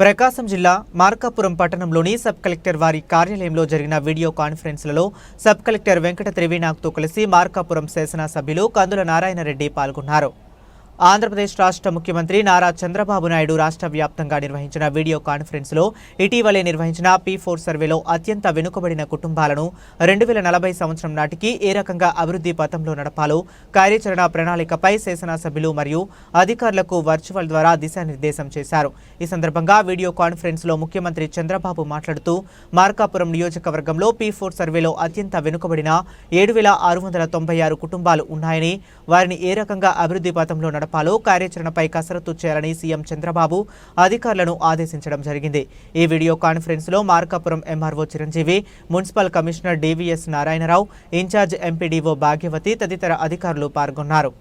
ప్రకాశం జిల్లా మార్కాపురం పట్టణంలోని sub collector వారి కార్యాలయంలో జరిగిన వీడియో కాన్ఫరెన్స్లలో సబ్ కలెక్టర్ వెంకట త్రివేణాక్తో కలిసి మార్కాపురం శాసనసభ్యులు కందుల నారాయణరెడ్డి పాల్గొన్నారు. ఆంధ్రప్రదేశ్ రాష్ట్ర ముఖ్యమంత్రి నారా చంద్రబాబు నాయుడు రాష్ట్ర వ్యాప్తంగా నిర్వహించిన వీడియో కాన్ఫరెన్స్లో ఇటీవలే నిర్వహించిన పీ ఫోర్ సర్వేలో అత్యంత వెనుకబడిన కుటుంబాలను రెండు వేల నలభై సంవత్సరం నాటికి ఏ రకంగా అభివృద్ధి పథంలో నడపాలో కార్యాచరణ ప్రణాళికపై శాసనసభ్యులు మరియు అధికారులకు వర్చువల్ ద్వారా దిశానిర్దేశం చేశారు. ఈ సందర్భంగా వీడియో కాన్ఫరెన్స్లో ముఖ్యమంత్రి చంద్రబాబు మాట్లాడుతూ మార్కాపురం నియోజకవర్గంలో పీ ఫోర్ సర్వేలో అత్యంత వెనుకబడిన ఏడు వేల ఆరు వందల తొంభై ఆరు కుటుంబాలు ఉన్నాయని వారిని ఏ రకంగా అభివృద్ధి పథంలో నడపాలో కార్యాచరణపై కసరత్తు చేయాలని సీఎం చంద్రబాబు అధికారులను ఆదేశించడం జరిగింది. ఈ వీడియో కాన్ఫరెన్స్లో Markapuram MRO Chiranjeevi municipal commissioner DVS Narayanarao in charge MPDO Bhagyavathi తదితర అధికారులు పాల్గొన్నారు.